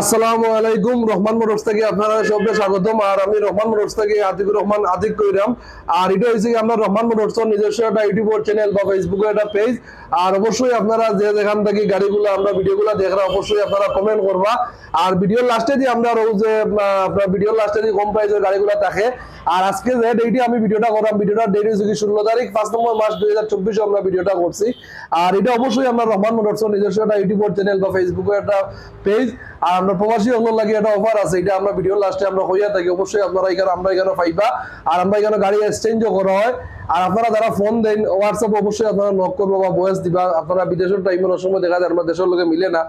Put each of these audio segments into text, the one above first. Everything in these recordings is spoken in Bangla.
আসসালামু আলাইকুম, রহমান আপনারা সবকে স্বাগতম। আর আমি রহমান আতিকুর রহমান, আতিক কইরাম আর এটা হয়েছে কি আমরা রহমান নিজস্ব একটা চ্যানেল বা ফেসবুকে একটা পেজ আর অবশ্যই আপনারা যে যেখান থেকে গাড়িগুলো আমরা ভিডিওগুলো দেখরা, অবশ্যই আপনারা কমেন্ট করবা। আর ভিডিওর লাস্টে দিয়ে আমরা রোজ যে আপনার ভিডিওর লাস্টে দিয়ে কম প্রাইসের গাড়িগুলো থাকে, আর আজকে যে ডেটে আমি ভিডিওটা করলাম ভিডিওটা ডেট হয়েছে কি ষোলো তারিখ, পাঁচ নম্বর মাস দুই আমরা ভিডিওটা করছি। আর এটা অবশ্যই আমরা রহমান মোটরস নিজস্ব একটা ইউটিউব চ্যানেল বা ফেসবুকে একটা পেজ আর আমরা প্রবাসী হলো লাগে একটা অফার আছে, এটা আমরা ভিডিও লাস্টে আমরা হইয়া থাকি। অবশ্যই আপনারা এখানে, আমরা এখানে পাইবা, আর আমরা এখানে গাড়ি এক্সচেঞ্জও করা হয়। আর আপনারা যারা ফোন দেন হোয়াটসঅ্যাপ অবশ্যই আপনারা নক করব বা ভয়েস দিবা। আপনারা বিদেশের টাইমের সময় দেখা যায়, আমরা দেশের লোকে মিলে না।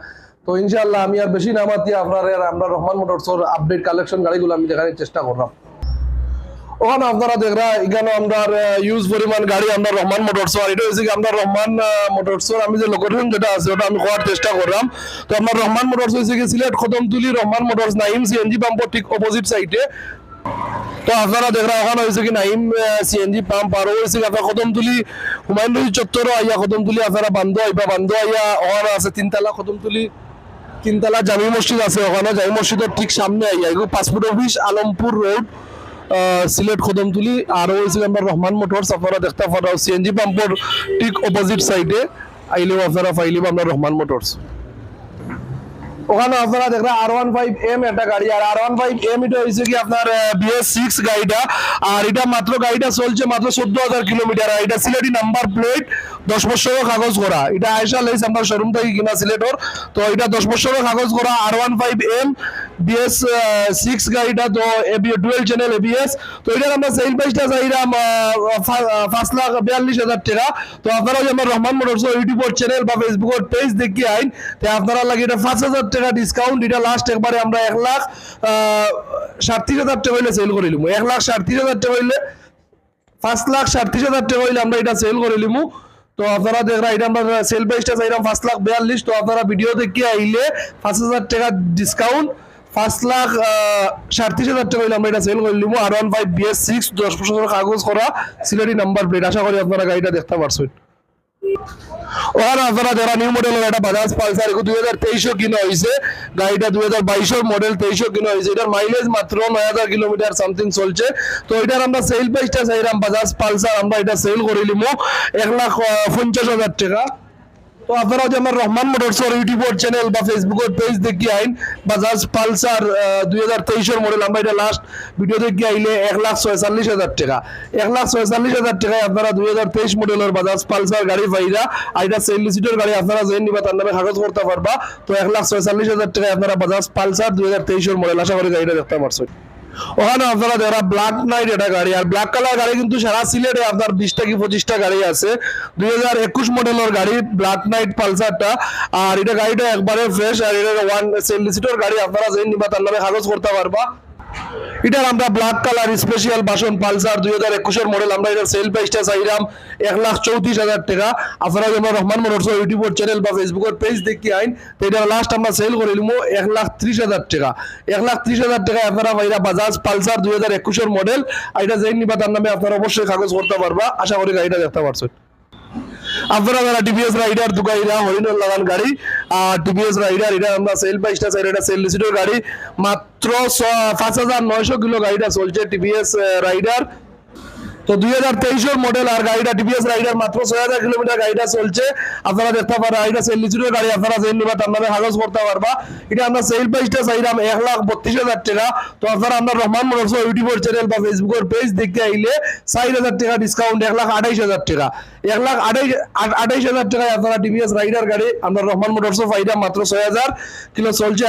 তো ইনশাল্লাহ আমি আর বেশি নামাতি আপনার আমরা রহমান মোটরসর আপডেট কালেকশন গাড়িগুলো আমি দেখানোর চেষ্টা করলাম। ওখানে আপনারা দেখরা এখানে আমরা ইউজ পরিমাণ গাড়ি আমরা রহমান মোটরস আর এটা কি আমরা রহমান মোটরস আমি যে লোকেশন যেটা আছে, ওটা আমি হওয়ার চেষ্টা করলাম তো আমরা রহমান মোটরস হয়েছে কি সিলেট খতমতুলি রহমান মোটরস নাইম সিএনজি পাম্পর ঠিক অপোজিট সাইডে তো আপনারা দেখরা ওখানে হয়েছে কি নাইম সিএনজি পাম্প আর হয়েছে কি আপনার কদমতুলি হুমায়ুন রশিদ চত্বরও আইয়া কদমতুলি আপনারা বান্ধ আইবা বান্ধ আইয়া ওখানে আছে, তিনতলা কদমতুলি তিনতলা জামি মসজিদ আছে, ওখানে জামি মসজিদের ঠিক সামনে আইয়া passport office Alampur road Sylhet Kadamtali আর হয়েছিল আমরা রহমান মোটরস, আপনারা দেখতে পারো সিএনজি পাম্পর ঠিক অপোজিট সাইডে আইলেও আপনারা পাইলেও আমরা রহমান মোটরস। ওখানে আপনারা দেখরা আর ওয়ান ফাইভ এম একটা গাড়ি, আর আর ওয়ান ফাইভ এম এটা হয়েছে কি আপনার বিএস সিক্স গাড়িটা, আর এটা মাত্র গাড়িটা চলছে মাত্র চোদ্দ হাজার কিলোমিটার, আর এটা সিলেটি নাম্বার প্লেট দশ বছরের কাগজ করা এটা আয়সা লেস আমার শোরুম থেকে কিনা সিলেটর তো এটা দশ বছরের কাগজ করা আর one five M BS six গাড়িটা তো ডুয়েল চ্যানেল এবিএস তো এটার আমরা সেল প্রাইসটা চাইলাম পাঁচ লাখ বিয়াল্লিশ হাজার টাকা। তো আপনারা যে আমার রহমান মোটরস ইউটিউবের চ্যানেল বা ফেসবুকের পেজ দেখি আইন, তো আপনারা লাগে এটা পাঁচ হাজার টাকা ডিসকাউন্ট এটা লাস্ট একবারে আমরা এক লাখ সাতত্রিশ হাজার টাকা হইলে সেল করে লিমু এক লাখ সাতত্রিশ হাজার টাকা হইলে পাঁচ লাখ সাতত্রিশ হাজার টাকা হইলে আমরা এটা সেল করে লিমু তো আপনারা দেখরা এটা আমরা সেল প্রাইসটা চাইলাম পাঁচ লাখ বিয়াল্লিশ, তো আপনারা ভিডিও দেখে আইলে পাঁচ হাজার টাকা ডিসকাউন্ট পাঁচ লাখ সাড়ত্রিশ হাজার টাকা আমরা এটা সেল করে নিবো। আর ওয়ান ফাইভ বিএস সিক্স দশ বছর কাগজ করা সিলেটি নাম্বার প্লেট আশা করি আপনারা গাড়িটা দেখতে পারছেন। ওখানে আপনারা যারা নিউ মডেলের একটা বাজাজ পালসার এগুলো দুই হাজার তেইশও কিনা হয়েছে। গাড়িটা দুই হাজার বাইশের মডেল তেইশও কিনা হয়েছে। এটার মাইলেজ মাত্র নয় হাজার কিলোমিটার সামথিং চলছে। তো এটার আমরা সেল প্রাইসটা চাইলাম বাজাজ পালসার আমরা এটা সেল করে নিবো এক লাখ পঞ্চাশ হাজার টাকা। তো আপনারা যে আমার রহমান মোটরসর ইউটিউবের চ্যানেল বা ফেসবুকের পেজ দেখি আইন। বাজাজ পালসার দুই হাজার তেইশের মডেল আমরা এটা লাস্ট ভিডিও দেখি আইলে এক লাখ ছয়চল্লিশ হাজার টাকা। এক লাখ ছয়চল্লিশ হাজার টাকায় আপনারা দুই হাজার তেইশ মডেলের বাজাজ পালসার গাড়ি পাইরা এটা সেল সিটের গাড়ি আপনারা জেন নিবা তার নামে কাগজ করতে পারবা। তো এক লাখ ছয়চল্লিশ হাজার টাকায় আপনারা বাজাজ পালসার দুই হাজার তেইশের মডেল আশা করি গাড়িটা দেখতে পারছেন। ওখানে আপনারা যারা নাইট গাড়ি, আর ব্ল্যাক কালার গাড়ি কিন্তু সারা আপনার বিশটা কি পঁচিশটা গাড়ি আছে। দুই হাজার একুশ গাড়ি নাইট আর এটা গাড়িটা একবারে ফ্রেশ আর এটা ওয়ান সিটার গাড়ি আপনারা যে নিবা তার নামে কাগজ করতে পারবা। এটার আমরা ব্ল্যাক কালার স্পেশাল বাসন পালসার দুই হাজার একুশের মডেল আমরা এটার সেল প্রাইসটা চাইলাম এক লাখ চৌত্রিশ হাজার টাকা। আপনারা যেমন রহমান মোটরস ইউটিউবের চ্যানেল বা ফেসবুকের পেজ দেখি আইন, তো এটা লাস্ট আমরা সেল করে নিবো এক লাখ ত্রিশ হাজার টাকা। এক লাখ ত্রিশ হাজার টাকা আপনারা ভাইরা বাজাজ পালসার দুই হাজার একুশের মডেল এটা যেই নিবা তার নামে আপনারা অবশ্যই কাগজ করতে পারবা। আশা করি গাড়িটা দেখতে পারছেন। আপনারা যারা টিভিএস রাইডার দুগাইরা হরিণের লাগান গাড়ি, আর টিভিএস রাইডার এটা আমরা সেল বাইশটা সাইড এটা সেল লিসিডের গাড়ি। মাত্র পাঁচ হাজার নয়শো কিলো গাড়িটা চলছে টিভিএস রাইডার তো দুই হাজার তেইশের মডেল আর গাড়িটা রাইডার মাত্র ছয় হাজার কিলোমিটার গাড়িটা চলছে। সেল লিচুরের গাড়ি নিবা তার নামে কাগজ করতে পারবা। এটা আমরা সেল চাইলাম এক লাখ বত্রিশ হাজার তো আপনারা আমরা রহমান ইউটিউবের চ্যানেল বা পেজ দেখতে হাজার টাকা এক লাখ আঠাইশ হাজার এক লাখ আঠাইশ হাজার রাইডার গাড়ি, আমরা রহমান মাত্র ছয় হাজার। চলছে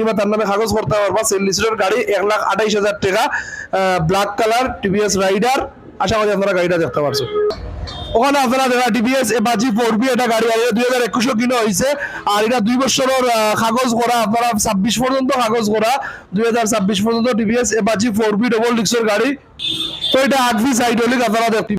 নিবা, তার নামে কাগজ করতে পারবা। সেল গাড়ি এক লাখ আঠাইশ হাজার ব্ল্যাক কালার টিভিএস রাইডার আশা করি আপনারা গাড়িটা দেখতে পারছ ওখানে আপনারা দেখা ডিবিএস বাজি ফোর বি এটা গাড়ি আছে দুই হাজার একুশও কিনে হয়েছে আর এটা দুই বছরের কাগজ করা আপনারা ছাব্বিশ পর্যন্ত কাগজ করা দুই হাজার ছাব্বিশ পর্যন্ত ডিবিএস বাজি ফোর বি ডবল ডিক্সের গাড়ি। তো এটা আট ফি সাইড হলে আপনারা দেখতে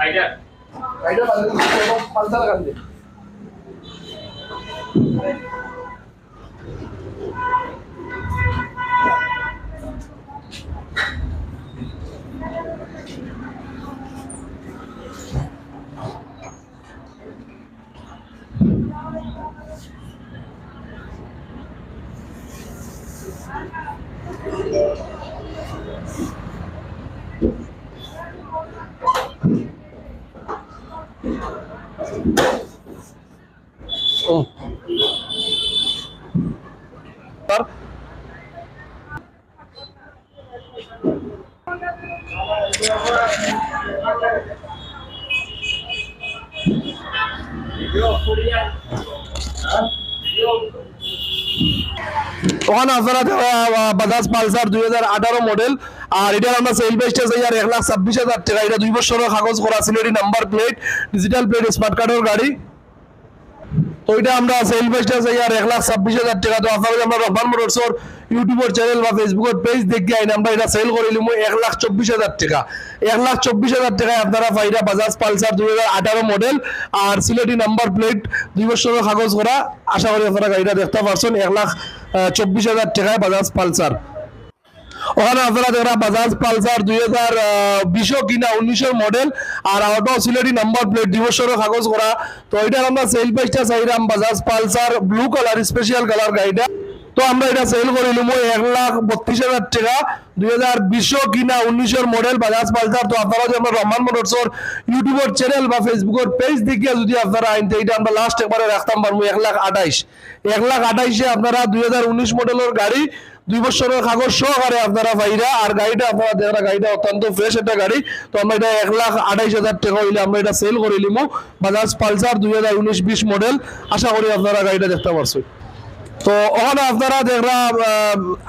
রাইডার রাইডার পাল্টা লাগান ওখানে আপনারা বাজাজ পালসার দুই হাজার আঠারো মডেল আর এটার আমরা সেল প্রাইসটা চাই, আর এক লাখ ছাব্বিশ হাজার টাকা। এটা দুই বছরের কাগজ করা ছিল এটি number plate digital plate smart কার্ডের গাড়ি। তো এটা আমরা সেল প্রাইসটা চাই, আর এক লাখ ছাব্বিশ হাজার টাকা। তো আপনারা আমরা রহমান মোটরসর ইউটিউবের চ্যানেল বা ফেসবুকের পেজ দেখে আইন, আমরা এটা সেল করে নিলাম এক লাখ চব্বিশ হাজার টাকা। এক লাখ চব্বিশ হাজার টাকায় আপনারা পাইরা বাজাজ পালসার দুই হাজার আঠারো মডেল আর সিলেটি নাম্বার প্লেট দুই বছরের কাগজ করা। আশা করি আপনারা গাড়িটা দেখতে পারছেন, এক লাখ চব্বিশ হাজার টাকায় বাজাজ পালসার ওখানে আপনারা দেখরা বাজাজ পালসার দুই হাজার বিশও কিনা, উনিশের মডেল আর অটো সিলেটি নাম্বার প্লেট দুই কাগজ করা। তো এটার আমরা সেল প্রাইসটা চাইলাম Bajaj Pulsar blue colour special colour গাড়িটা। তো আমরা এটা সেল করিলাম এক লাখ বত্রিশ হাজার টাকা। দুই হাজার বিশও কিনা, উনিশের মডেল বাজাজ পালসার তো আপনারা যদি আমরা রহমান মোটরসর ইউটিউবের চ্যানেল বা ফেসবুকের পেজ দেখিয়া যদি আপনারা আইনতে এটা আমরা লাস্ট একবারে রাখতাম পারব এক লাখ আঠাইশ। এক লাখ আঠাইশে আপনারা দুই হাজার উনিশ মডেলের গাড়ি দুই বছরের কাগজ সহকারে আপনারা পাইরা আর গাড়িটা আপনারা দেখা গাড়িটা অত্যন্ত ফ্রেশ একটা গাড়ি। তো আমরা এটা এক লাখ আঠাইশ হাজার টাকা হইলে আমরা এটা সেল করে নিলাম বাজাজ পালসার দুই হাজার উনিশ বিশ মডেল আশা করি আপনারা গাড়িটা দেখতে পারছেন। তো ওখানে আপনারা দেখরা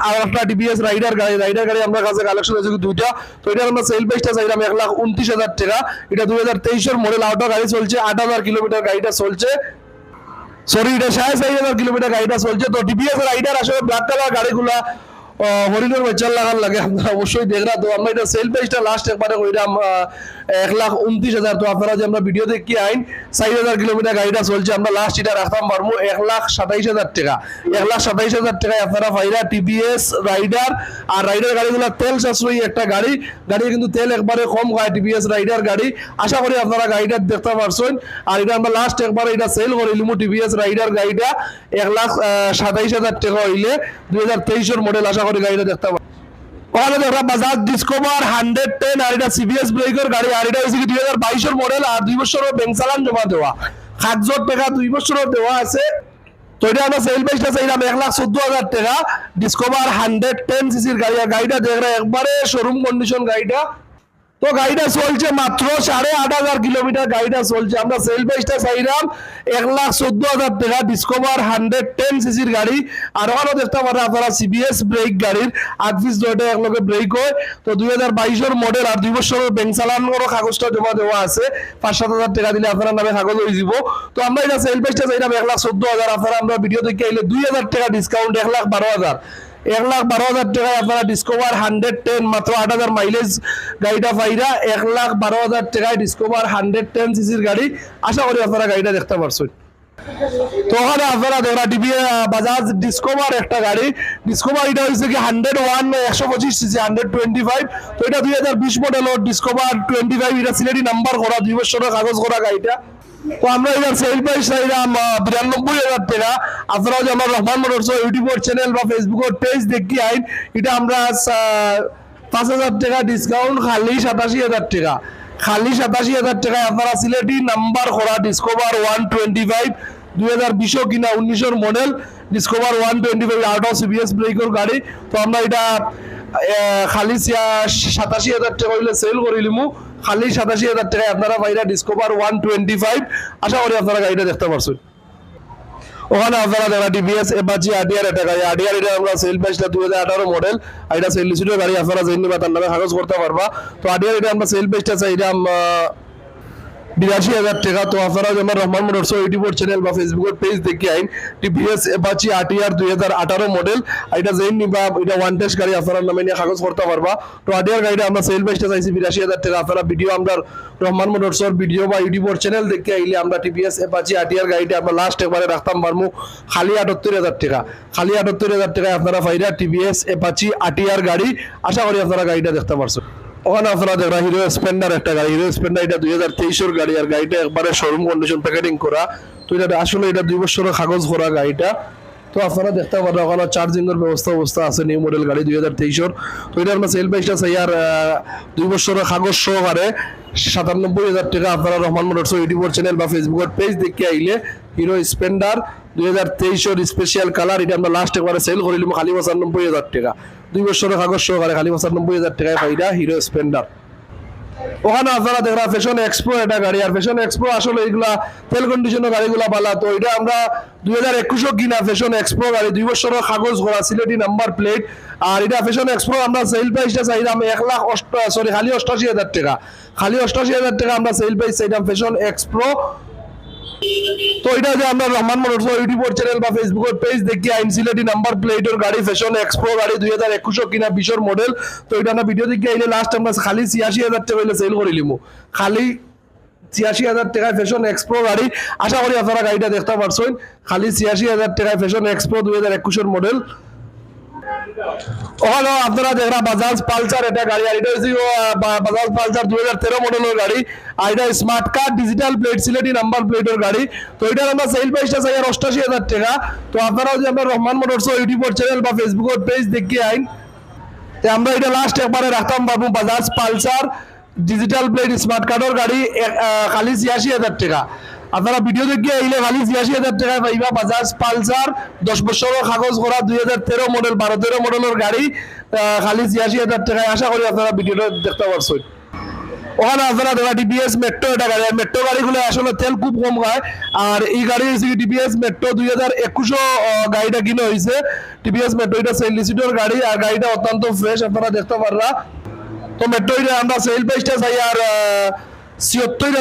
আর একটা টিভিএস রাইডার গাড়ি। রাইডার গাড়ি আমরা কাছে কালেকশন আছে দুইটা। তো এটা আমরা সেল প্রাইসটা চাইলাম এক লাখ উনত্রিশ হাজার টাকা। এটা দুই হাজার তেইশের মডেল আউটো গাড়ি চলছে, আট হাজার কিলোমিটার গাড়িটা চলছে। সরি, এটা সাড়ে চারি হাজার কিলোমিটার গাড়িটা চলছে। তো টিভিএস রাইডার আসলে ব্ল্যাক কালার গাড়িগুলা। হরিণের বাচ্চার লাগার লাগে। আপনারা অবশ্যই দেখরা তো আমরা এটা সেল প্রাইসটা লাস্ট একবারে কইরাম এক লাখ উনত্রিশ হাজার। তো আপনারা যে আমরা ভিডিও দেখি, আইন চারি হাজার কিলোমিটার গাড়িটা চলছে, আমরা লাস্ট এটা রাখতাম পারব এক লাখ সাতাইশ হাজার টাকা। এক লাখ সাতাইশ হাজার টাকায় আপনারা পাইরা টিভিএস রাইডার আর রাইডার গাড়িগুলো তেল সাশ্রয়ী একটা গাড়ি। গাড়ি কিন্তু তেল একবারে কম খায় টিভিএস রাইডার গাড়ি। আশা করি আপনারা গাড়িটা দেখতে পারছেন। আর এটা আমরা লাস্ট একবার এটা সেল করে নিলাম টিভিএস রাইডার গাড়িটা এক লাখ সাতাইশ হাজার টাকা হইলে দুই হাজার তেইশের মডেল আশা গাড়িটা দেখতে পাবো। বাজাজ হান্ড্রেড টেন আর এটা ব্রেকের গাড়ি আর এটা দুই হাজার বাইশের মডেল আর দুই বছরের ব্যাংক জমা দেওয়া। সাতজোর টাকা দুই বছরের দেওয়া আছে। তো এটা সেল এক লাখ চোদ্দ হাজার টাকা। ডিসকভার হান্ড্রেড টেন সিসির গাড়ি গাড়িটা দেখরা একবারে শোরুম কন্ডিশন গাড়িটা। তো গাড়িটা চলছে মাত্র সাড়ে আট হাজার কিলোমিটার গাড়িটা চলছে আমরা সেল প্রাইসটা চাইলাম এক লাখ চোদ্দ হাজার টাকা ডিসকভার হান্ড্রেড টেন সিসির গাড়ি। আর ওখানেও দেখতে পারেন আপনারা সিবিএস ব্রেক গাড়ির আট পিস দুইটা একলগে ব্রেক হয়। তো দুই হাজার বাইশের মডেল আর দুই বছরের ব্যাংক চালানোর কাগজটা জমা দেওয়া আছে। পাঁচ সাত হাজার টাকা দিলে আপনার নামে কাগজ হয়ে যাব তো আমরা এটা সেল প্রাইসটা চাইলাম এক লাখ চোদ্দ হাজার। আপনারা আমরা ভিডিও দেখে আইলে দুই হাজার টাকা ডিসকাউন্ট এক লাখ বারো হাজার। এক লাখ বারো হাজার টাকায় আপনারা ডিসকভার হান্ড্রেড টেন মাত্র আট হাজার মাইলেজ গাড়িটা পাইরা এক লাখ বারো হাজার টাকায় ডিসকভার হান্ড্রেড টেন সিসির গাড়ি। আশা করি আপনারা গাড়িটা দেখতে পারছেন। তো ওখানে আপনারা দেখরা টিভি বাজাজ ডিসকভার একটা গাড়ি। ডিসকভার এটা হয়েছে কি হান্ড্রেড ওয়ান একশো পঁচিশ সিসি হান্ড্রেড টোয়েন্টি ফাইভ তো এটা দুই হাজার বিশ মডেলের ডিসকভার টোয়েন্টি ফাইভ এটা সিলেটি নাম্বার করা, দুই বছরের কাগজ করা গাড়িটা। তো আমরা এবার সেল প্রাইস চাইলাম বিরানব্বই হাজার টাকা। আপনারাও যে রহমান মোটরস ইউটিউবের চ্যানেল বা ফেসবুকের পেজ দেখি আইন, এটা আমরা পাঁচ হাজার টাকা ডিসকাউন্ট খালি সাতাশি হাজার টাকা। খালি সাতাশি হাজার টাকায় আপনারা সিলেটি নাম্বার করা ডিসকভার ওয়ান টোয়েন্টি ফাইভ দুই হাজার বিশও কিনা উনিশের model Discover one twenty five out of CBS ব্রেকের গাড়ি। তো আমরা এটা খালি সাতাশি হাজার টাকা হইলে সেল করিলিমু খালি সাতাশি হাজার টাকায় আপনারা পাইরা ডিসকোভার ওয়ান টোয়েন্টি ফাইভ আশা করি আপনারা গাড়িটা দেখতে পারছেন। ওখানে আপনারা দেখা ডিভিএস এপাচি আডিয়ার এটা গাড়ি। আডিয়ার এটা আমরা সেল পাইছিলাম দুই হাজার আঠারো মডেল আর এটা সেল লিসিটের গাড়ি আপনারা জেনে বা তার নামে কাগজ করতে পারবা। তো আডিয়ার এটা আমরা সেল পেজটা আহ, বিরাশি হাজার টাকা। তো আপনারা যেমন রহমান মোটরস ইউটিউবের চ্যানেল বা ফেসবুকের পেজ দেখে আইন। টিভিএস, এপাচি আটিআর দুই হাজার আঠারো মডেল এটা যেই নিবা, এটা ওয়ান টেস্ট গাড়ি আপনার নামে নিয়ে কাগজ করতে পারবা। তো আটিআর গাড়িটা আমরা সেল প্রাইসটা চাইছি বিরাশি হাজার টাকা। আপনারা ভিডিও আমরা রহমান মোটরসর ভিডিও বা ইউটিউবের চ্যানেল দেখে আইলে আমরা টিভিএস, এপাচি আটিআর গাড়িটা আমরা লাস্ট একবারে রাখতাম পারব খালি আটাত্তর হাজার টাকা। খালি আটাত্তর হাজার টাকায় আপনারা ফাইরা টিভিএস, এপাচি আটিআর গাড়ি। আশা করি আপনারা গাড়িটা দেখতে পারছেন ওখানে আপনারা দেখরা হিরো স্প্লেন্ডার একটা গাড়ি হিরো স্প্লেন্ডার এটা দুই হাজার তেইশের গাড়ি, আর গাড়িটা একবারে শোরুম কন্ডিশন প্যাকেটিং করা। তো এটা আসলে এটা দুই বছরের কাগজ করা গাড়িটা। তো আপনারা দেখতে পারেন, ওখানে চার্জিং এর ব্যবস্থা অবস্থা আছে নিউ মডেল গাড়ি দুই হাজার তেইশের। তো এটা আমরা সেল প্রাইসটা চাই, আর দুই বছরের কাগজ সহকারে সাতানব্বই হাজার টাকা আপনারা রহমান মোটরস ইউটিউব চ্যানেল বা ফেসবুকের পেজ দেখে আইলে হিরো স্প্লেন্ডার দুই হাজার তেইশের স্পেশাল কালার এটা আমরা লাস্ট একবারে সেল করিলাম খালি পঁচানব্বই হাজার টাকা। দুই বছরের কাগজ সহকারে খালি পঁচানব্বই হাজার টাকায় পাইরা হিরো স্প্লেন্ডার ওখানে আপনারা দেখরা ফ্যাশন এক্সপো এটা গাড়ি, আর ফ্যাশন এক্সপো আসলে এগুলা তেল কন্ডিশনের গাড়িগুলা বালা তো এটা আমরা দুই হাজার একুশও কিনা ফ্যাশন এক্সপো গাড়ি, দুই বছরের কাগজ করা সিলেটি নাম্বার প্লেট আর এটা ফ্যাশন এক্সপো আমরা সেল প্রাইসটা চাইলাম এক লাখ অষ্ট সরি খালি অষ্টাশি হাজার টাকা। খালি অষ্টাশি হাজার টাকা আমরা সেল প্রাইস চাইলাম ফ্যাশন এক্সপ্রো তো এটা যে আমরা রহমান মোটরস ইউটিউব চ্যানেল বা ফেসবুকের পেজ দেখি আইন সিলেটি নাম্বার প্লেটের গাড়ি ফ্যাশন এক্সপ্রো গাড়ি, দুই হাজার একুশো কিনা বিশর মডেল তো এটা আমরা ভিডিও দেখি, আইলে লাস্ট আমরা খালি ছিয়াশি হাজার টাকা হইলে সেল করিলিমু খালি ছিয়াশি হাজার টাকায় ফ্যাশন এক্সপ্রো গাড়ি। আশা করি আপনারা গাড়িটা দেখতে পারছেন। খালি ছিয়াশি হাজার টাকায় ফ্যাশন এক্সপ্রো দুই হাজার একুশের মডেল ওখানে আপনারা দেখরা বাজাজ পালসার এটা গাড়ি, আর এটা হচ্ছে বাজাজ পালসার দুই হাজার তেরো মডেলের গাড়ি, আর এটা smart card digital plate Sylheti number প্লেটের গাড়ি। তো এটার আমরা সেল প্রাইসটা চাই আর অষ্টাশি হাজার টাকা। তো আপনারাও যে আমরা রহমান মোটরস ইউটিউবের চ্যানেল বা ফেসবুকের পেজ দেখি আইন আমরা এটা লাস্ট একবারে রাখতাম পারব Bajaj Pulsar digital plate smart কার্ডের গাড়ি খালি ছিয়াশি হাজার টাকা। আপনারা ভিডিও দেখে আইলে খালি ছিয়াশি হাজার টাকায় পাইবা বাজাজ পালসার দশ বছরের কাগজ করা দুই হাজার তেরো মডেল বারো তেরো মডেলের গাড়ি খালি ছিয়াশি হাজার টাকায় আশা করি আপনারা ভিডিওটা দেখতে পারছেন। ওখানে আপনারা দেখা টিপিএস মেট্রো এটা গাড়ি মেট্রো গাড়িগুলো আসলে তেল খুব কম খায়। আর এই গাড়ি হচ্ছে টিপিএস মেট্রো দুই হাজার একুশো গাড়িটা কিনে হয়েছে টিপিএস মেট্রো এটা সেল লিসিডর গাড়ি, আর গাড়িটা অত্যন্ত ফ্রেশ আপনারা দেখতে পাররা। তো মেট্রো আমরা সেল প্রাইসটা চাই, আর ছিয়ত্তর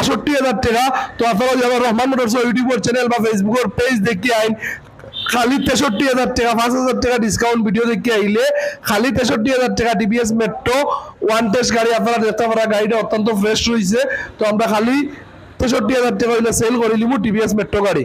আষট্টি হাজার টাকা। তো আপনারা যারা রহমান মোটরস ইউটিউবের চ্যানেল বা ফেসবুকের পেজ দেখি আইন, খালি তেষট্টি হাজার টাকা, পাঁচ হাজার টাকা ডিসকাউন্ট ভিডিও দেখে আইলে, খালি তেষট্টি হাজার টাকা টিভিএস মেট্রো ওয়ান টেস্ট গাড়ি আপনারা দেখতে পারা, গাড়িটা অত্যন্ত ফ্রেশ রয়েছে। তো আমরা খালি তেষট্টি হাজার টাকা সেল করে নিব টিভিএস মেট্রো গাড়ি।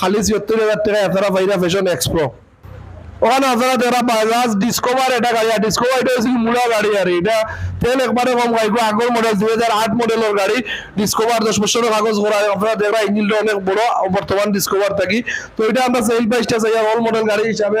খালি ছিয়াত্তর হাজার টাকা আপনারা পাইরা ফ্যাশন এক্সপ্রো ওখানে আপনারা যারা বাজাজ ডিসকভার এটা গাড়ি, আর ডিসকভার এটা হচ্ছে মূলা গাড়ি আর এটা তেল একবারে কম গাড়ি আগর মডেল দুই হাজার আট মডেলের গাড়ি। ডিসকভার দশ বছরের কাগজ করা আপনারা দেখবা ইঞ্জিনটা অনেক বড়, বর্তমান ডিসকভার থাকি তো এটা আমরা সেল প্রাইসটা চাই অল মডেল গাড়ি হিসাবে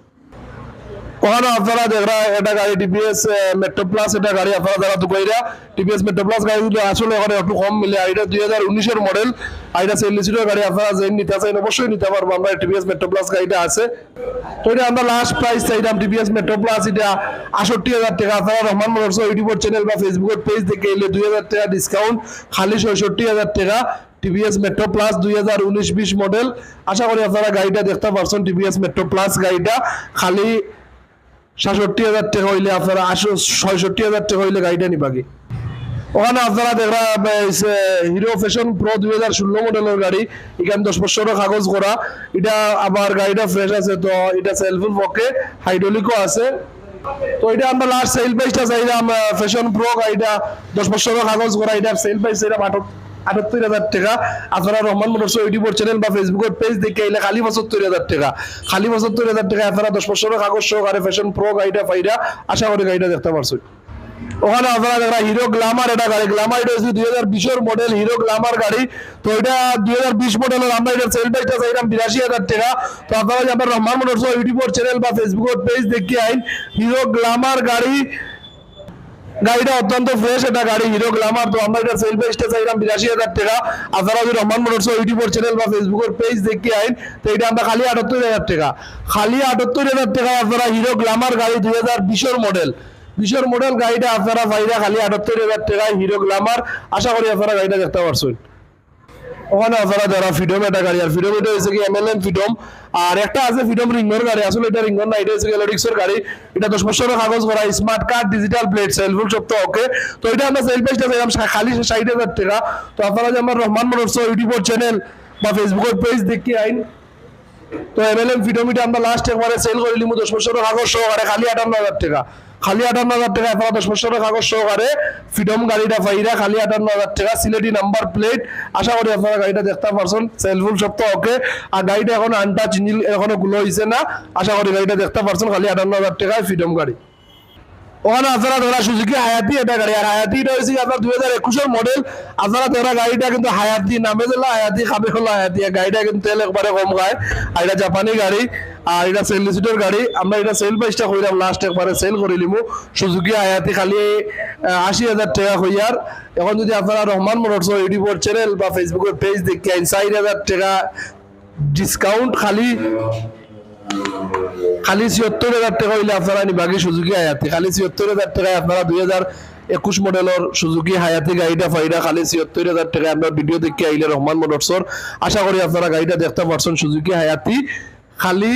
ওখানে আপনারা দেখরা এটা গাড়ি টিপিএস মেট্রো প্লাস এটা গাড়ি আপনারা যারা দুকাইরা টিপিএস মেট্রো প্লাস গাড়িগুলো আসলে ওখানে একটু কম মিলে। এটা দুই হাজার উনিশের মডেল আর এটা সেল লিচিটের গাড়ি আপনারা যে নিতে চাইন অবশ্যই নিতে পারব। আমরা টিপিএস মেট্রো প্লাস গাড়িটা আছে। তো এটা আমরা লাস্ট প্রাইস চাইলাম টিপিএস মেট্রো প্লাস এটা আষট্টি হাজার টাকা। আপনারা রহমান মোটরস ইউটিউবের চ্যানেল বা ফেসবুকের পেজ দেখে এলে দুই হাজার টাকা ডিসকাউন্ট খালি ছয়ষট্টি হাজার টাকা। টিভিএস মেট্রো প্লাস দুই হাজার উনিশ বিশ মডেল আশা করি আপনারা গাড়িটা দেখতে পারছেন টিভিএস মেট্রো প্লাস গাড়িটা। খালি সাতষট্টি হাজার টাকা হইলে আপনারা আশো ছয়ষট্টি হাজার টাকা হইলে গাড়িটা নিবাগে ওখানে আপনারা দেখরা হিরো ফ্যাশন প্রো দুই হাজার ষোলো মডেলের গাড়ি, এখানে দশ বছরের কাগজ করা। এটা আবার গাড়িটা ফ্রেশ আছে, তো এটা সেলফুল পক্ষে হাইড্রোলিকও আছে। তো এটা আমরা লাস্ট সেল প্রাইসটা চাইলাম ফ্যাশন প্রো গাড়িটা দশ বছরের কাগজ করা, এটা সেল প্রাইস চাইলাম আটক আটাত্তর হাজার টাকা। আপনারা রহমান চ্যানেল বা ফেসবুকের পেজ দেখে এলে খালি পঁচাত্তর হাজার টাকা। খালি পঁচাত্তর হাজার টাকা আপনারা দশ বছরের কাগজ সহকারে ফ্যাশন প্রো গাড়িটা পাইরা আশা গাড়িটা দেখতে ওখানে আপনারা হিরো গ্লামার এটা গাড়ি। গ্লামার এটা হচ্ছে দুই হাজার বিশের মডেল হিরো গ্লামার গাড়ি। তো এটা দুই হাজার বিশ মডেলের আমরা এটা সেল প্রাইসটা চাইলাম বিরাশি হাজার টাকা। তো আপনারা যে আমার রহমান মোটরস চ্যানেল বা ফেসবুকের পেজ দেখে আইন হিরো গ্লামার গাড়ি। গাড়িটা অত্যন্ত ফ্রেশ এটা গাড়ি হিরো গ্লামার তো আমরা এটা সেল প্রাইসটা চাইলাম বিরাশি হাজার টাকা। আপনারা যদি রহমান মোটরস ইউটিউবের চ্যানেল বা ফেসবুকের পেজ দেখতে আইন। তো এটা আমরা খালি আটাত্তর হাজার টাকা। খালি আটাত্তর হাজার টাকা আপনারা হিরো গ্লামার গাড়ি দুই হাজার বিশের মডেল বিশের মডেল গাড়িটা আপনারা ভাইরা খালি আটাত্তর হাজার টাকা হিরো গ্লামার আশা করি আপনারা গাড়িটা দেখতে পারছেন। ওখানে আপনারা যারা ফ্রিডম এটা গাড়ি, আর ফ্রিডম এটা হচ্ছে কি এমএলএন ফ্রিডম আর একটা আছে ফ্রিডম রিঙ্গর গাড়ি, আসলে এটা রিঙ্গর না, এটা হচ্ছে ইলেকট্রিক্সের গাড়ি, এটা দশ বছরের কাগজ করা স্মার্ট কার্ড ডিজিটাল প্লেট সেলফুল সব তো ওকে তো এটা আমরা সেল পেজটা চাইলাম খালি ষাট হাজার টাকা। তো আপনারা যে আমার রহমান মনোর ইউটিউবর চ্যানেল বা ফেসবুকের পেজ দেখি আইন তো এমএলএম ফিডোমিটা আমরা লাস্ট একবারে সেল করে নিলাম দশ বছরের কাগজ সহকারে, খালি আটান্ন হাজার টাকা। খালি আটান্ন হাজার টাকা আপনারা দশ বছরের কাগজ সহকারে ফিডম গাড়িটা পাইরা খালি আটান্ন হাজার টাকা, সিলেটি নাম্বার প্লেট আশা করি আপনারা গাড়িটা দেখতে পারছেন সেলফুল সব তো ওকে আর গাড়িটা এখন আনটা চিনিল এখনও গুলো হয়েছে না। আশা করি গাড়িটা দেখতে পারছেন, খালি আটান্ন হাজার টাকায় ফিডম গাড়ি। ওখানে আপনারা ধরা সুজুকি হায়াতি এটা গাড়ি আর হায়াতি এটা হয়েছে আপনার দুই হাজার একুশের মডেল আপনারা ধরা গাড়িটা কিন্তু হায়াতি নামে দিল, হায়াতি খাবে হলো হায়াতি গাড়িটা কিন্তু তেল একবারে কম খায়। আর এটা জাপানি গাড়ি, আর এটা সেল লিসিটের গাড়ি। আমরা এটা সেল প্রাইসটা করিলাম লাস্ট একবারে সেল করে লিমু সুজুকি হায়াতি খালি আশি হাজার টাকা হইয়ার এখন যদি আপনারা রহমান মোটরস ইউটিউবের চ্যানেল বা ফেসবুকের পেজ দেখি চার হাজার টাকা ডিসকাউন্ট খালি খালি ছিয়ত্তর হাজার টাকা হইলে আপনারা নিবাগী সুজুকি হায়াতি। খালি ছিয়ত্তর হাজার টাকায় আপনারা দুই হাজার একুশ মডেলের সুজুকি হায়াতি গাড়িটা ফাইরা খালি ছিয়ত্তর হাজার টাকায় আমরা ভিডিও দেখে আইলে রহমান মোটরসর আশা করি আপনারা গাড়িটা দেখতে পারছেন সুজুকি হায়াতি। খালি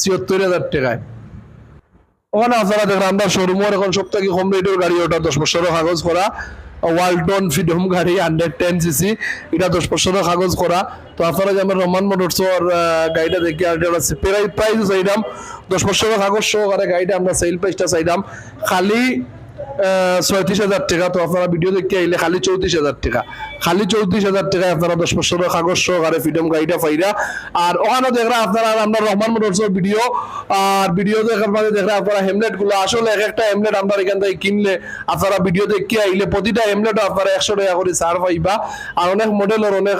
ছিয়ত্তর হাজার টাকায় ওখানে আপনারা দেখেন আমরা শোরুমের এখন থেকে কম রেটের গাড়ি ওটা দশ বছরের কাগজ করা। ওয়ালটন ফিডম গাড়ি হান্ড্রেড টেন সিসি এটা দশ বছরের কাগজ করা তো আপনারা যে আমার রহমান মোটরসর গাড়িটা দেখি আর এটা প্রাইস চাইলাম দশ বছরের কাগজ সহকারে গাড়িটা আমরা সেল প্রাইসটা চাইলাম খালি ছয়ত্রিশ হাজার টাকা তো আপনারা ভিডিও দেখতে আইলে খালি চৌত্রিশ হাজার টাকা খালি চৌত্রিশ হাজার টাকায় আপনারা দশ বছরের কাগজ সহকারে ফ্রিডম গাড়িটা পাইরা, আর ওখানে দেখরা আপনারা আমরা রহমান মোটরসের ভিডিও আর ভিডিও দেখার মাঝে দেখরা আপনারা হেমলেটগুলো, আসলে এক একটা হেমলেট আমরা এখান থেকে কিনলে আপনারা ভিডিও দেখে আইলে প্রতিটা হেমলেট আপনারা একশো টাকা করে সার পাইবা। আর অনেক মডেলের অনেক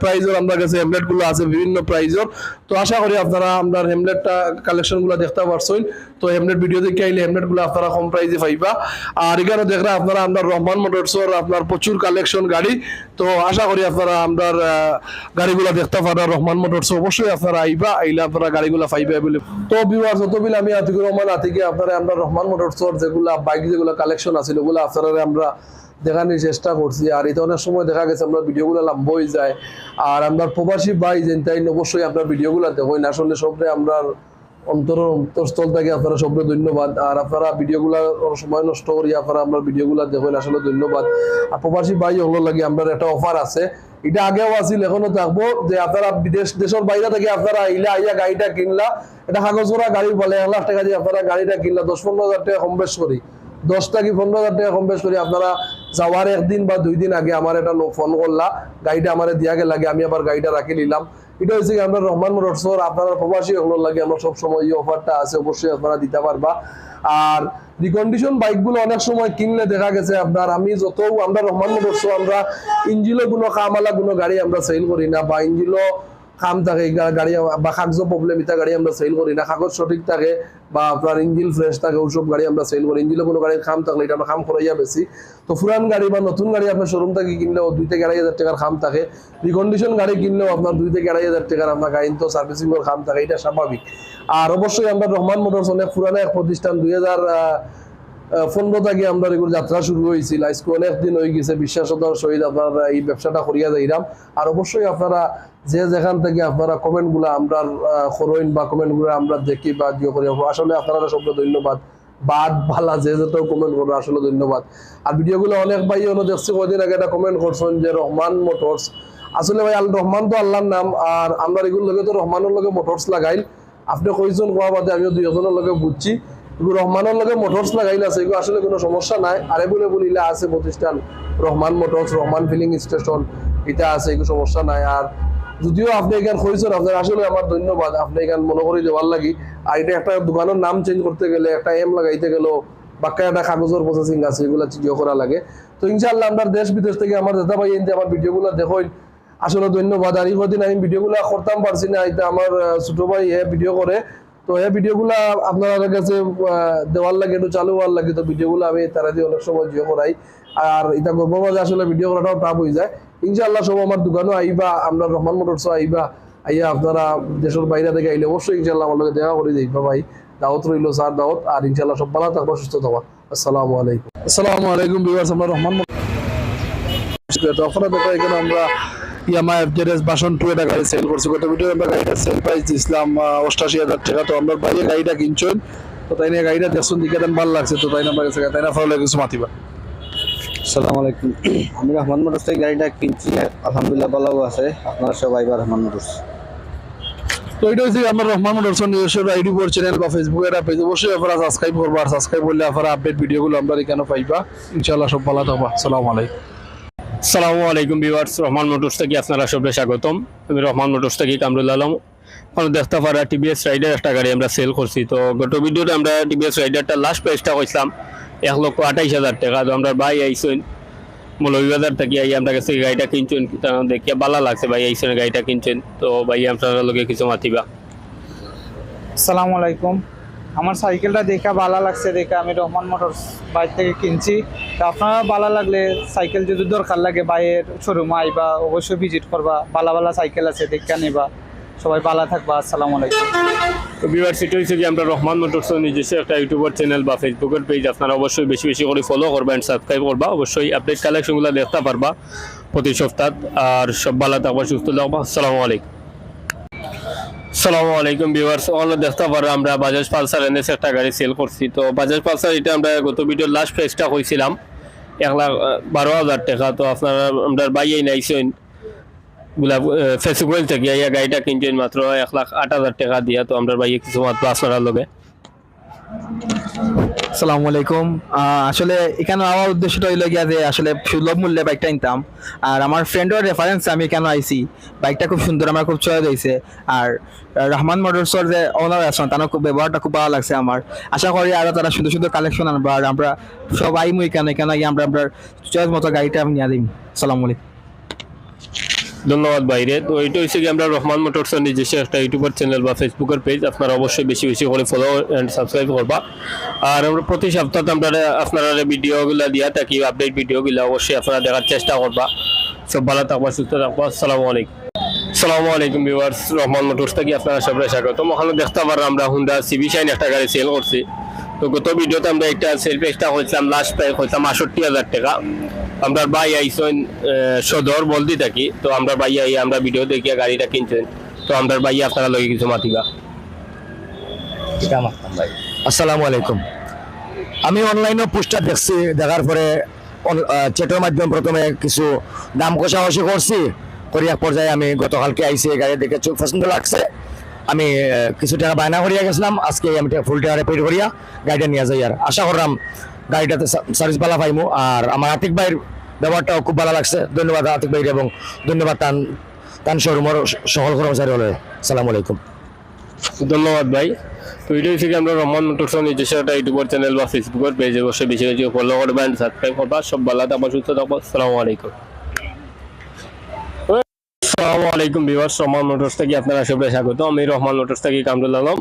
প্রাইজের আমরা কাছে হেমলেটগুলো আছে, বিভিন্ন প্রাইজের তো আশা করি আপনারা আপনার হেমলেটটা কালেকশনগুলো দেখতে পারছেন। তো হেমলেট ভিডিও দেখে আইলে হেমলেটগুলো আপনারা কম প্রাইজে পাইবা। আর এখানে দেখরা আপনারা, আমরা রহমান মোটরসর আপনার প্রচুর কালেকশন গাড়ি। তো আশা করি আপনারা আহ, গাড়িগুলা দেখতে পারা রহমান মোটরস অবশ্যই আপনারা আইবা আইলে আপনারা গাড়িগুলা পাইবে বলে। তো ভিউয়ার্স যত বিল আমি আতিকুর রহমান আতিকে আপনারা আমরা রহমান মোটরসর যেগুলা বাইক যেগুলা কালেকশন আছে ওগুলো আপনারা আমরা দেখানোর চেষ্টা করছি। আর এটা অনেক সময় দেখা গেছে আমরা ভিডিওগুলো লম্বা হয়ে যায়। আর আমরা প্রবাসী ভাই যেন তাই অবশ্যই আপনার ভিডিওগুলো দেখুন আসলে সবরে আমরা অন্তর অন্তরস্থল থেকে আপনারা সবরে ধন্যবাদ। আর আপনারা ভিডিওগুলা সময় নষ্ট করি আপনারা আপনার ভিডিওগুলা দেখুন আসলে ধন্যবাদ। আর প্রবাসী ভাই হলো লাগে আমরা একটা অফার আছে। এটা আগেও আছিল, এখনও থাকব। যে আপনারা বিদেশ দেশের বাইরে থেকে আপনারা আইলে, আইয়া গাড়িটা কিনলা। এটা কাগজ করা গাড়ি বলে, এক লাখ টাকা দিয়ে আপনারা গাড়িটা কিনলা। দশ পনেরো হাজার টাকা কম বেশ করি। দশ কি পনেরো হাজার টাকা কম বেশ করি, আপনারা যাওয়ার একদিন বা দুই দিন আগে আমার এটা ফোন করলা। গাড়িটা আমার দিয়াকে লাগে আমি আবার গাড়িটা রাখি নিলাম। এটা হচ্ছে আমরা রহমান মোটরসর আপনারা প্রবাসী ওগুলোর লাগে আমরা সব সময় এই অফারটা আছে, অবশ্যই আপনারা দিতে পারবা। আর রিকন্ডিশন বাইকগুলো অনেক সময় কিনলে দেখা গেছে আপনার, আমি যত আমরা রহমান মোটরস আমরা ইঞ্জিলো কোনো কামালা, কোনো গাড়ি আমরা সেল করি না, বা ইঞ্জিনও কাম থাকে গাড়ি, বা কাগজ প্রবলেম এটা গাড়ি আমরা সেল করি না। কাগজ সঠিক থাকে, বা আপনার ইঞ্জিন ফ্রেশ থাকে ওইসব গাড়ি আমরা সেল করি। ইঞ্জিনে কোনো গাড়ির খাম থাকলে এটা আমরা খাম করাইয়া বেশি তো পুরান গাড়ি বা নতুন গাড়ি আপনার শোরুম থেকে কিনলেও দুই থেকে আড়াই হাজার টাকার খাম থাকে। রিকন্ডিশন গাড়ি কিনলেও আপনার দুই থেকে আড়াই হাজার টাকার আপনার গাড়ি তো সার্ভিসিং খাম থাকে এটা স্বাভাবিক আর অবশ্যই আমরা রহমান মোটরস অনেক পুরানো এক প্রতিষ্ঠান দুই হাজার পনেরো থেকে আমরা এগুলো যাত্রা শুরু হয়েছিল। আজকে অনেক দিন হয়ে গেছে বিশ্বাসতার সহিত আপনার এই ব্যবসাটা করিয়া যাইরাম। আর অবশ্যই আপনারা যে যেখান থেকে আপনারা কমেন্টগুলা আমরা করইন বা কমেন্টগুলো আমরা দেখি বা দিও করি, আসলে আপনারা সবকে ধন্যবাদ। বাদ ভালা যে যেটাও কমেন্ট করো আসলে ধন্যবাদ। আর ভিডিওগুলো অনেক ভাই অন্য দেখছি কদিন আগে একটা কমেন্ট করছেন যে রহমান মোটরস। আসলে ভাই, আল রহমান তো আল্লাহর নাম, আর আমরা এগুলো লগে তো রহমানের লগে মোটরস লাগাইল। আপনি কইজন কোয়া বাদে, আমিও দুই একজনের লগে বুঝছি। রহমানের লগে মোটরস লাগাইলে আছে এগুলো আসলে কোনো সমস্যা নাই। আর এগুলো বলিলে আছে প্রতিষ্ঠান, Rahman motors Rahman filling station এটা আছে এগুলো সমস্যা নাই। আর যদিও আপনি এখানে কইছেন আপনার আসলে আমার ধন্যবাদ। আপনি এখানে মনে করি দেওয়ার লাগি। আর এটা একটা দোকানের নাম চেঞ্জ করতে গেলে, একটা এম লাগাইতে গেলেও বাক্কা একটা কাগজের প্রসেসিং আছে, এগুলো চিঠিও করা লাগে। তো ইনশাল্লাহ আমরা দেশ বিদেশ থেকে আমার দাদা ভাই এনতে আমার ভিডিওগুলো দেখুন আসলে ধন্যবাদ। আর এই কদিন আমি ভিডিওগুলো করতাম পারছি না। এটা আমার ছোট ভাই ভিডিও করে। তো এই ভিডিওগুলো আপনাদের কাছে দেওয়ার লাগে একটু চালু হওয়ার লাগে তো ভিডিওগুলো আমি তারা দিয়ে অনেক সময় জিও করাই। আর এটা গর্ব মাঝে আসলে ভিডিও করাটাও টাফ হয়ে যায়। ইনশাআল্লাহ সব আমার দোকানও আইবা আমরা রহমান মোটরস আইবা। আইয়া আপনারা দেশের বাইরে থেকে আইলে অবশ্যই ইনশাআল্লাহ আমার দেখা করে দিবা ভাই। দাওয়াত রইল স্যার দাওয়াত আর ইনশাআল্লাহ সব ভালো থাকবা সুস্থ থাকবা। আসসালামু আলাইকুম। আসসালামু আলাইকুম ভিউয়ার্স আমরা রহমান এখানে আমরা ইয়ামা এফজেডএস বাসন টু এটা গাড়ি সেল করছি। গত ভিডিও আমরা গাড়িটা সেল প্রাইস দিয়েছিলাম অষ্টাশি হাজার টাকা। তো আমরা বাইরে গাড়িটা কিনছেন তো তাই নিয়ে গাড়িটা দেখুন দিকে ভালো লাগছে। তো তাই না আমার কাছে তাই না লাগে কিছু মাতিবা আসসালামু আলাইকুম। আমি রহমান মোটরস থেকে গাড়িটা কিনছি। আলহামদুলিল্লাহ ভালো আছে। আপনারা সবাই বা রহমান মোটরস। তো এটা হচ্ছে আমার রহমান মোটরস নিজস্ব আইডি পর চ্যানেল বা ফেসবুকে একটা পেজ অবশ্যই আপনারা সাবস্ক্রাইব করবা। আর সাবস্ক্রাইব করলে আপনারা আপডেট ভিডিওগুলো আমরা এখানে পাইবা। ইনশাআল্লাহ সব ভালো থাকবা। আসসালামু আলাইকুম। সালামু আলাইকুম ভিউয়ার্স, রহমান মোটরস থেকে আপনারা সবাই স্বাগতম। আমি রহমান মোটরস থেকে কামরুল আলম। আমরা দেখতে পারা টিভিএস রাইডার একটা গাড়ি আমরা সেল করছি। তো গত ভিডিওতে আমরা টিভিএস রাইডারটা লাস্ট প্রাইসটা কইছিলাম, এক লক্ষ আঠাইশ হাজার টাকা। তো আমরা ভাই আইসেন, মৌলভীবাজার থেকে আই আমরা কাছে গাড়িটা কিনছেন দেখিয়া ভালো লাগছে ভাই আইসেন গাড়িটা কিনছেন তো ভাই, আপনারা লগে কিছু মাতিবা। সালামু আলাইকুম। আমার সাইকেলটা দেখা ভালো লাগছে, দেখে আমি রহমান মোটরস বাইর থেকে কিনছি। তো আপনারা ভালো লাগলে সাইকেল যদি দরকার লাগে বাইরের শোরুমে আইবা, অবশ্যই ভিজিট করবা। ভালো ভালো সাইকেল আছে, দেখে নিবা। সবাই ভালো থাকবা, আসসালামু আলাইকুম। তো ভিউয়ার্স এটা হচ্ছে যে আমরা রহমান মোটরস নিজস্ব একটা ইউটিউবার চ্যানেল বা ফেসবুকের পেজ আপনারা অবশ্যই বেশি বেশি করে ফলো করবা অ্যান্ড সাবস্ক্রাইব করবা। অবশ্যই আপডেট কালেকশনগুলো দেখতে পারবা প্রতি সপ্তাহ। আর সব ভালো থাকবা, সুস্থ থাকবা। আসসালামু আলাইকুম। আসসালামু আলাইকুম ভিউয়ার্স অল দেখতে পারো আমরা বাজাজ পালসার এনএস একটা গাড়ি সেল করছি। তো বাজাজ পালসার এটা আমরা গত ভিডিওর লাস্ট প্রাইসটা হয়েছিলাম এক লাখ বারো হাজার টাকা। তো আপনারা, আমরা বাইয়ে নাইছেন গুলাব ফেসবুক থেকে ইয়া গাড়িটা কিনছেন মাত্র এক লাখ আট হাজার টাকা দিয়া। তো আমরা বাইয়ে কিছু মাত্র আপনারা লগে। আসসালামু আলাইকুম। আসলে এখানে আমার উদ্দেশ্যটা হইল গিয়া যে আসলে সুলভ মূল্যে বাইকটা নিতাম আর আমার ফ্রেন্ডের রেফারেন্স আমি কেন আইছি? বাইকটা খুব সুন্দর, আমার খুব চয়েস হয়েছে আর রহমান মোটরসর যে ওনার আছেন তার খুব, ব্যবহারটা খুব ভালো লাগছে আমার। আশা করি আরও তারা সুন্দর সুন্দর কালেকশন আনব, আর আমরা সবাই মুই কেন গিয়ে আমরা আমরা চয়েস মতো গাড়িটা আমি নিয়ে দিই আসসালামু আলাইকুম। ধন্যবাদ বাইরে তো এটা হচ্ছে কি আমরা রহমান মোটরস নিজস্ব একটা ইউটিউবার চ্যানেল বা ফেসবুকের পেজ আপনারা অবশ্যই বেশি বেশি করে ফলো অ্যান্ড সাবস্ক্রাইব করবা। আর আমরা প্রতি সপ্তাহে আমরা আপনারা ভিডিওগুলো দিয়া থাকি আপডেট ভিডিওগুলো অবশ্যই আপনারা দেখার চেষ্টা করবা। সব ভালো থাকবা, সুস্থ থাকবা। আসসালামু আলাইকুম। আসসালামু আলাইকুম ভিউয়ার্স রহমান মোটরস থেকে আপনারা সবাই স্বাগত ওখানে দেখতে পারেন আমরা হুন্ডা সিবি শাইন একটা গাড়ি সেল করছি। তো গত ভিডিওতে আমরা একটা হয়েছিলাম লাস্ট প্রাইস হয়েছিলাম হাজার টাকা। আমরা ভাই সদর বলতে থাকি, তো আমরা ভাই আই, আমরা ভিডিও গাড়িটা কিনছেন। তো আমরা ভাই আপনারা কিছু মাতিবা। আসসালামু আলাইকুম। আমি অনলাইনে পোস্টার দেখছি, দেখার পরে চেটের মাধ্যমে প্রথমে কিছু দাম কষাকষি করছি করিয়া পর্যায়ে আমি গতকালকে আইসি গাড়ি দেখে চোখ পছন্দ লাগছে। আমি কিছু টাকা বায়না করিয়া গেছিলাম, আজকে আমি ফুল টাকা পেড করিয়া গাড়িটা নিয়ে যাই আর। আশা করলাম গাড়িটাতে সার্ভিস ভালো পাইমু আর আমার আতিক ভাইয়ের ব্যবহারটাও খুব ভালো লাগছে। ধন্যবাদ আতিক ভাইয়ের এবং ধন্যবাদ তান তান শোরুমের সকল কর্মচারী হলে সালামু আলাইকুম। ধন্যবাদ ভাই। তো এটা হচ্ছে কি আমরা রহমান মোটরস নিজস্ব একটা ইউটিউবার চ্যানেল বা ফেসবুকের পেজে বসে বেশি বেশি ফলো করবা অ্যান্ড সাবস্ক্রাইব করবা, সব ভালো থাকবা, সুস্থ থাকবা। আসসালামু আলাইকুম। আসসালামু আলাইকুম ভিউয়ার্স রহমান মোটরস থেকে আপনারা সবাই স্বাগত। আমি রহমান মোটরস থেকে কামরুল আলম।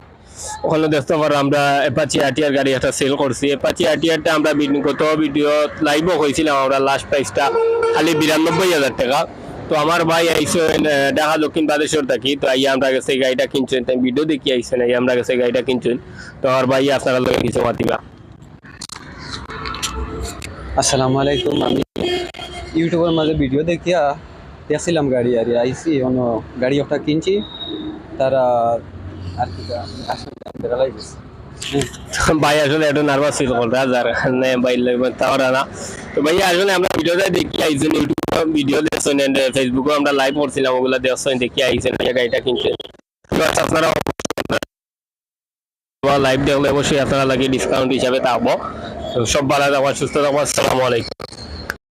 ওখানে দেখতে পারো আমরা অ্যাপাচি আটিয়ার গাড়ি একটা সেল করছি। অ্যাপাচি আটিয়ারটা আমরা গত ভিডিও লাইভও হয়েছিলাম। আমরা লাস্ট প্রাইসটা খালি বিরানব্বই হাজার টাকা। তো আমার ভাই আইসেন ঢাকা দক্ষিণ বাদেশ্বর থাকি। তো আইয়া আমরা কাছে গাড়িটা কিনছেন। তাই ভিডিও দেখি আইসেন আইয়া আমরা কাছে গাড়িটা কিনছেন। তো আমার ভাই আপনারা লোক কিছু মাতিবা আসসালামু আলাইকুম। আমি ইউটিউবের মাঝে ভিডিও দেখিয়া দেখছিলাম গাড়ি, আর আইসি অন্য গাড়ি একটা কিনছি। তারা আর কি ভাই আসলে একটু নার্ভাস নে ভাই তাওরা না। তো ভাই আসলে আমরা দেখি, আইছেন ইউটিউব, ভিডিও ফেসবুকে আমরা লাইভ করছিলাম, ওগুলা দেখছেন, দেখি আইছেন গাড়িটা কিনছেন আপনারা লাইভ দেখলে অবশ্যই আপনারা লাগে ডিসকাউন্ট হিসাবে থাকব। সব ভালো থাকব সুস্থ থাকব আসসালামু আলাইকুম।